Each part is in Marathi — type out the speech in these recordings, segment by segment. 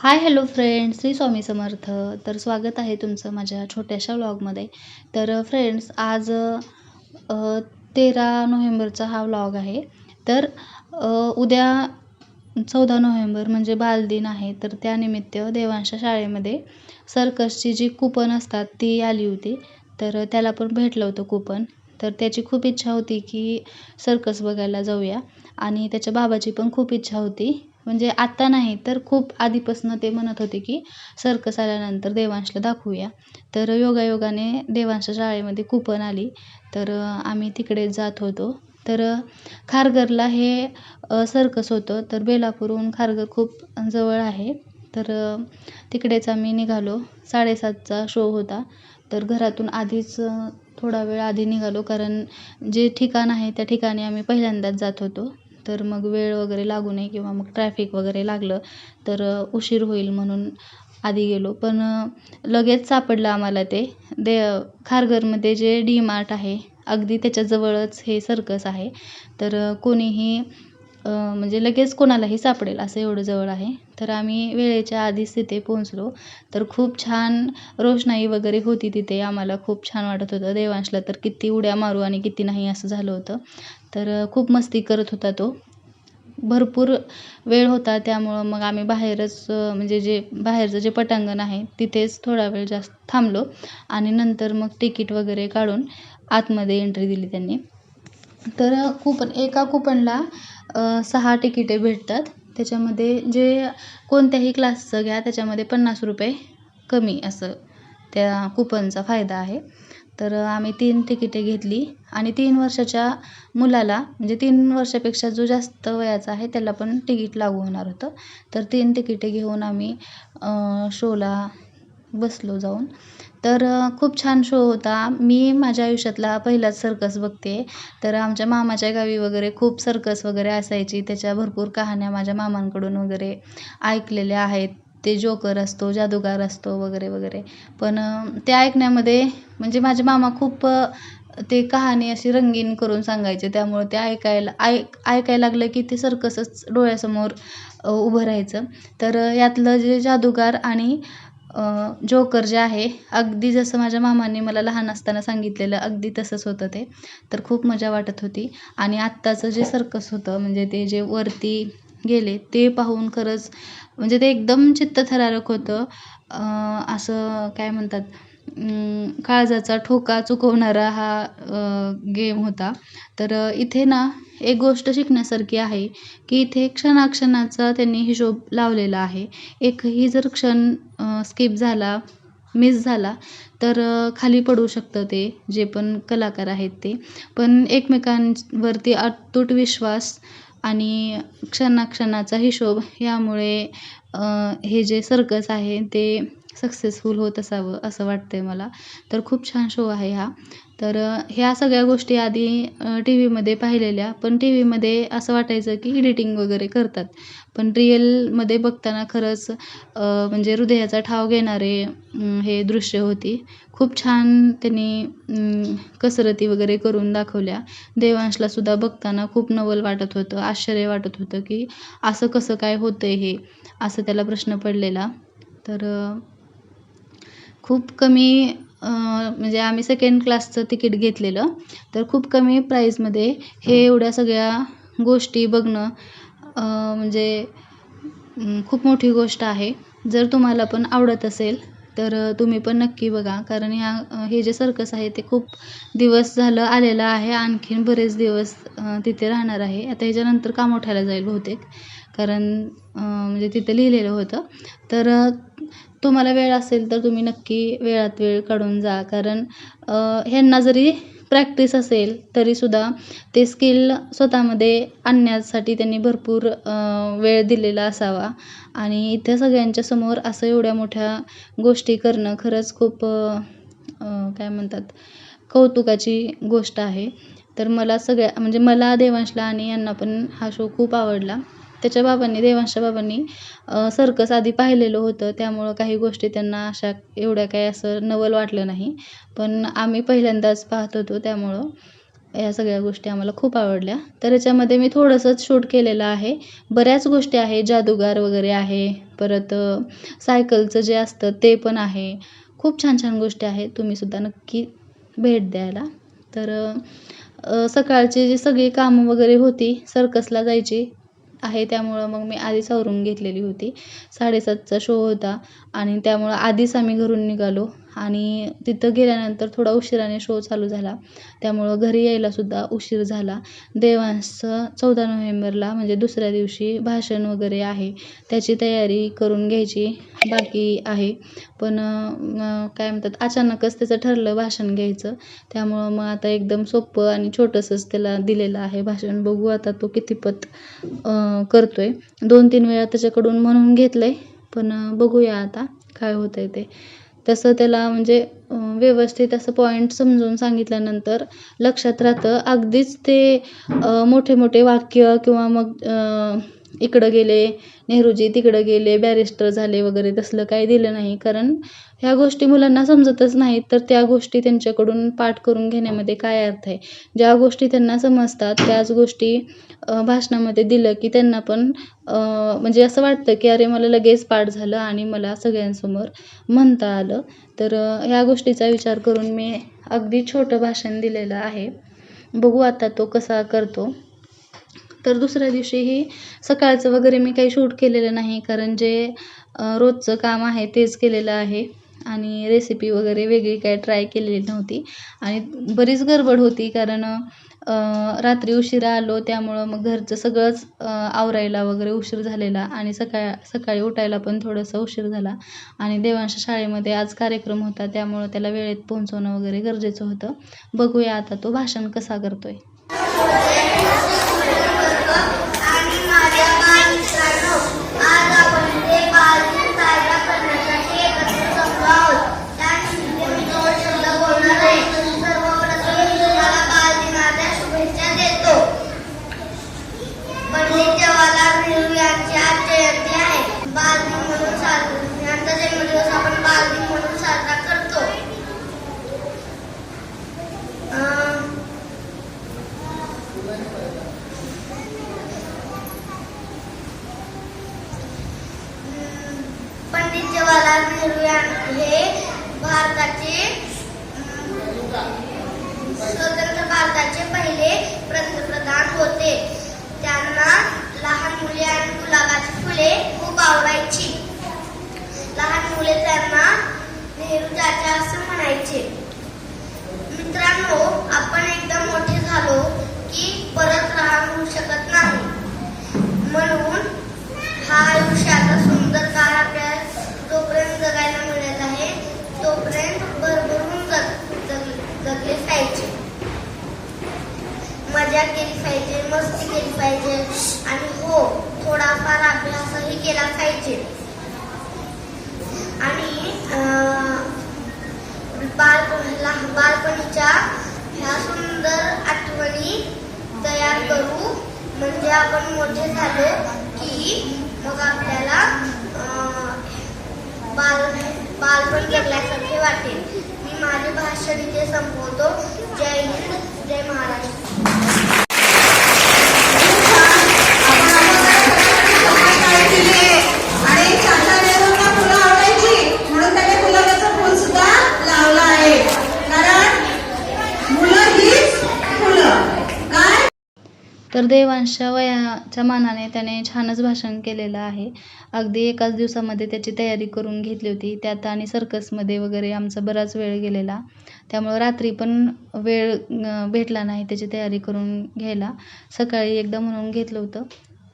Hi hello friends Shri Swami Samarth. तर स्वागत आहे तुमचं माझ्या छोट्याशा व्लॉगमध्ये तर फ्रेंड्स आज तेरा नोव्हेंबरचा हा व्लॉग आहे. तर उद्या चौदा नोव्हेंबर म्हणजे बालदिन आहे. तर त्यानिमित्त देवांच्या शाळेमध्ये सर्कसची जी कुपन असतात ती आली होती. तर त्याला पण भेटलं होतं कुपन तर त्याची खूप इच्छा होती की सर्कस बघायला जाऊया. आणि त्याच्या बाबाची पण खूप इच्छा होती. म्हणजे आत्ता नाही तर खूप आधीपासून ते म्हणत होते की सर्कस आल्यानंतर देवांशला दाखवूया. तर योगायोगाने देवांशच्या शाळेमध्ये कुपन आली. तर आम्ही तिकडे जात होतो. तर खारघरला हे सर्कस होतं. तर बेलापूरहून खारघर खूप जवळ आहे. तर तिकडेच आम्ही निघालो. साडेसातचा शो होता. तर घरातून आधीच थोडा वेळ आधी निघालो. कारण जे ठिकाण आहे त्या ठिकाणी आम्ही पहिल्यांदाच जात होतो. तर मग वेळ वगैरे लागू नये किंवा मग ट्रॅफिक वगैरे लागलं तर उशीर होईल म्हणून आधी गेलो. पण लगेच सापडलं आम्हाला ते. दे खारघरमध्ये जे डी मार्ट आहे अगदी त्याच्याजवळच हे सर्कस आहे. तर कोणीही म्हणजे लगेच कोणालाही सापडेल असं एवढं जवळ आहे. तर आम्ही वेळेच्या आधीच तिथे पोहोचलो. तर खूप छान रोषणाई वगैरे होती तिथे. आम्हाला खूप छान वाटत होतं. देवांशला तर किती उड्या मारू आणि किती नाही असं झालं होतं. तर खूप मस्ती करत होता तो. भरपूर वेळ होता त्यामुळं मग आम्ही बाहेरच म्हणजे जे बाहेरचं जे पटांगण आहे तिथेच थोडा वेळ जास्त थांबलो आणि नंतर मग तिकीट वगैरे काढून आतमध्ये एंट्री दिली त्यांनी. तर कुपन एका कुपनला सहा तिकिटे भेटतात. त्याच्यामध्ये जे कोणत्याही क्लासचं घ्या त्याच्यामध्ये पन्नास रुपये कमी असं त्या कुपनचा फायदा आहे. तर आम्ही तीन तिकिटे घेतली आणि तीन वर्षाच्या मुलाला म्हणजे तीन वर्षापेक्षा जो जास्त वयाचा आहे त्याला पण तिकीट लागू होणार होतं. तर तीन तिकिटे घेऊन आम्ही शोला बसलो जाऊन. तर खूप छान शो होता. मी माझ्या आयुष्यातला पहिलाच सर्कस बघते. तर आमच्या मामाच्या गावी वगैरे खूप सर्कस वगैरे असायची. त्याच्या भरपूर कहाण्या माझ्या मामांकडून वगैरे ऐकलेल्या आहेत. ते जोकर असतो जादूगार असतो वगैरे वगैरे. पण ते ऐकण्यामध्ये म्हणजे माझे मामा खूप ते कहाणी अशी रंगीन करून सांगायचे. त्यामुळे ते ऐकायला ऐक ऐकायला लागलं की ते सर्कसच डोळ्यासमोर उभं राहायचं. तर यातलं जे जादूगार आणि जोकर जे आहे अगदी जसं माझ्या मामाने मला लहान असताना सांगितलेलं अगदी तसंच होतं ते. तर खूप मजा वाटत होती. आणि आत्ताचं जे सर्कस होतं म्हणजे ते जे वरती गेले ते पाहून खरंच म्हणजे ते एकदम चित्तथरारक होतं. असं काय म्हणतात काळजाचा ठोका चुकवणारा हा गेम होता. तर इथे ना एक गोष्ट शिकण्यासारखी आहे की इथे क्षणाक्षणाचा त्यांनी हिशोब लावलेला आहे. एकही जर क्षण स्किप झाला मिस झाला तर खाली पडू शकतं ते जे पण कलाकार आहेत ते. पण एकमेकांवरती अतूट विश्वास आणि क्षणाक्षणाचा हिशोब यामुळे हे जे सर्कस आहे ते सक्सेसफुल होत असावं असं वाटतं आहे मला. तर खूप छान शो आहे हा. तर ह्या सगळ्या गोष्टी आधी टी व्हीमध्ये पाहिलेल्या. पण टी व्हीमध्ये असं वाटायचं की एडिटिंग वगैरे करतात. पण रिअलमध्ये बघताना खरंच म्हणजे हृदयाचा ठाव घेणारे हे दृश्य होती. खूप छान त्यांनी कसरती वगैरे करून दाखवल्या. देवांशलासुद्धा बघताना खूप नवल वाटत होतं आश्चर्य वाटत होतं की असं कसं काय होतं आहे हे असं त्याला प्रश्न पडलेला. तर खूप कमी म्हणजे आम्ही सेकंड क्लासचं तिकीट घेतलेलं. तर खूप कमी प्राईजमध्ये हे एवढ्या सगळ्या गोष्टी बघणं म्हणजे खूप मोठी गोष्ट आहे. जर तुम्हाला पण आवडत असेल तर तुम्ही पण नक्की बघा. कारण ह्या हे जे सर्कस आहे ते खूप दिवस झालं आलेलं आहे. आणखीन बरेच दिवस तिथे राहणार आहे. आता ह्याच्यानंतर काम उठायला जाईल बहुतेक. कारण म्हणजे तिथे लिहिलेलं होतं. तर तुम्हाला वेळ असेल तर तुम्ही नक्की वेळात वेळ काढून जा. कारण ह्यांना जरी प्रॅक्टिस असेल तरीसुद्धा ते स्किल स्वतःमध्ये आणण्यासाठी त्यांनी भरपूर वेळ दिलेला असावा. आणि इथे सगळ्यांच्या समोर असं एवढ्या मोठ्या गोष्टी करणं खरंच खूप काय म्हणतात कौतुकाची गोष्ट आहे. तर मला सगळ्या म्हणजे मला देवांशला आणि यांना पण हा शो खूप आवडला. त्याच्या बाबांनी देवांशच्या बाबांनी सर्कस आधी पाहिलेलं होतं. त्यामुळं काही गोष्टी त्यांना अशा एवढ्या काही असं नवल वाटलं नाही. पण आम्ही पहिल्यांदाच पाहत होतो त्यामुळं या सगळ्या गोष्टी आम्हाला खूप आवडल्या. तर याच्यामध्ये मी थोडंसंच शूट केलेलं आहे. बऱ्याच गोष्टी आहे. जादूगार वगैरे आहे. परत सायकलचं जे असतं ते पण आहे. खूप छान छान गोष्टी आहेत. तुम्हीसुद्धा नक्की भेट द्यायला. तर सकाळची जी सगळी कामं वगैरे होती सर्कसला जायची आहे त्यामुळं मग मी आधीच आवरून घेतलेली होती. साडेसातचा शो होता आणि त्यामुळं आधीच आम्ही घरून निघालो. आणि तिथं गेल्यानंतर थोडा उशिराने शो चालू झाला. त्यामुळं घरी यायलासुद्धा उशीर झाला. देवांचं चौदा नोव्हेंबरला म्हणजे दुसऱ्या दिवशी भाषण वगैरे आहे. त्याची तयारी करून घ्यायची बाकी आहे. पण काय म्हणतात अचानकच त्याचं ठरलं भाषण घ्यायचं. त्यामुळं मग आता एकदम सोपं आणि छोटंसंच त्याला दिलेलं आहे भाषण. बघू आता तो कितीपत करतो आहे दोन तीन वेळा त्याच्याकडून म्हणून घेतलं आहे पण बघूया आता काय होतंय ते. तसं त्याला म्हणजे व्यवस्थित असं पॉईंट समजून सांगितल्यानंतर लक्षात राहतं. अगदीच ते मोठे मोठे वाक्य किंवा मग इकडं गेले नेहरूजी तिकडं गेले बॅरिस्टर झाले वगैरे तसलं काही दिलं नाही. कारण ह्या गोष्टी मुलांना समजतच नाहीत. तर त्या गोष्टी त्यांच्याकडून पाठ करून घेण्यामध्ये काय अर्थ आहे? ज्या गोष्टी त्यांना समजतात त्याच गोष्टी भाषणामध्ये दिलं की त्यांना पण म्हणजे असं वाटतं की अरे मला लगेच पाठ झालं आणि मला सगळ्यांसमोर म्हणता आलं. तर ह्या गोष्टीचा विचार करून मी अगदी छोटं भाषण दिलेलं आहे. बघू आता तो कसा करतो. तर दुसऱ्या दिवशीही सकाळचं वगैरे मी काही शूट केलेलं नाही कारण जे रोजचं काम आहे तेच केलेलं आहे. आणि रेसिपी वगैरे वेगळी काय ट्राय केलेली नव्हती. आणि बरीच गडबड होती कारण रात्री उशिरा आलो त्यामुळं मग घरचं सगळंच आवरायला वगैरे उशीर झालेला. आणि सकाळ सकाळी उठायला पण थोडंसं उशीर झाला. आणि देवांश शाळेमध्ये आज कार्यक्रम होता त्यामुळं त्याला वेळेत पोहोचवणं वगैरे गरजेचं होतं. बघूया आता तो भाषण कसा करतोय. आणि माझ्या बालमित्रांनो आज आपण ते बालदिन साजरा करण्यासाठी एकत्र जमलो आहोत त्यानिमित्त मी दोन शब्द बोलणार आहे सर्वप्रथम मी तुम्हाला बालदिनाच्या शुभेच्छा देतो पंडित जवाहरलाल नेहरू यांची आज जयंती आहे बालदिन म्हणून साजरा यांचा जन्मदिवस आपण बालदिन म्हणून साजरा करतो अं, पंडित जवाहरलाल हे भारताचे स्वतंत्र भारताचे पहिले पंतप्रधान होते. त्यांना लहान मुले आणि गुलाबाची फुले खूप आवडायची लहान मुले त्यांना नेहरू चाचा असं म्हणायचे मित्रांनो आपण एकदा मोठे झालो की परत राहू शकत नाही म्हणून हा आयुष्याचा सुंदर काळ आपल्याला जोपर्यंत जगायला मिळत आहे तोपर्यंत भरभरून जग जग- जगले पाहिजे मजा केली पाहिजे मस्ती केली पाहिजे आणि हो थोडाफार अभ्यासही केला पाहिजे आणि अं, बालपण लहान बालपणीच्या ह्या सुंदर आठवणी तयार करू. म्हणजे आपण मोठे झालो की मग आपल्याला बाल बालपण जगल्यासारखे वाटेल. मी माझे भाषण इथे संपवतो. जय हिंद जय महाराष्ट्र आणि चाचा नेहरूंना फुलं आवडायची म्हणून त्याने गुलाबाचं फुल सुद्धा लावलं आहे कारण मुलं हीच फुलं काय तर वयाच्या मानाने त्याने छानच भाषण केलेलं आहे. अगदी एकाच दिवसामध्ये त्याची तयारी करून घेतली होती. त्यात आणि सर्कसमध्ये वगैरे आमचा बराच वेळ गेलेला. त्यामुळं रात्री पण वेळ भेटला नाही त्याची तयारी करून घ्यायला. सकाळी एकदा म्हणून घेतलं होतं.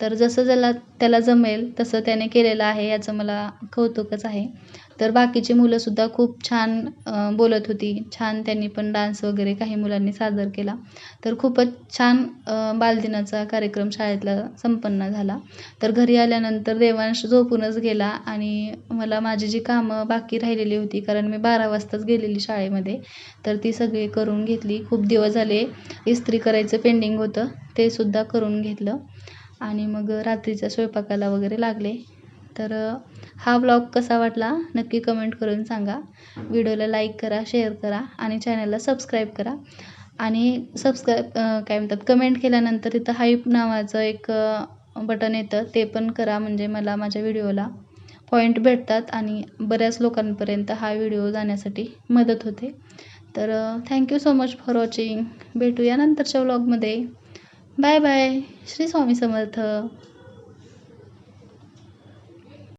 तर जसं ज्याला त्याला जमेल तसं त्याने केलेलं आहे याचं मला कौतुकच आहे. तर बाकीची मुलंसुद्धा खूप छान बोलत होती. छान त्यांनी पण डान्स वगैरे काही मुलांनी सादर केला. तर खूपच छान बालदिनाचा कार्यक्रम शाळेतला संपन्न झाला. तर घरी आल्यानंतर देवांश झोपूनच गेला आणि मला माझी जी कामं बाकी राहिलेली होती कारण मी बारा वाजताच गेलेली शाळेमध्ये तर ती सगळी करून घेतली. खूप दिवस झाले इस्त्री करायचं पेंडिंग होतं ते सुद्धा करून घेतलं. आणि मग रात्रीच्या स्वयंपाकाला वगैरे लागले. तर हा ब्लॉग कसा वाटला नक्की कमेंट करून सांगा. व्हिडिओला लाईक करा शेअर करा आणि चॅनलला सबस्क्राईब करा. आणि सबस्क्राईब काय म्हणतात कमेंट केल्यानंतर तिथं हाईप नावाचं एक बटन येतं. ते पण करा म्हणजे मला माझ्या व्हिडिओला पॉईंट भेटतात आणि बऱ्याच लोकांपर्यंत हा व्हिडिओ जाण्यासाठी मदत होते. तर thank you so much for watching भेटूया नंतरच्या व्लॉगमध्ये बाय बाय श्री स्वामी समर्थ.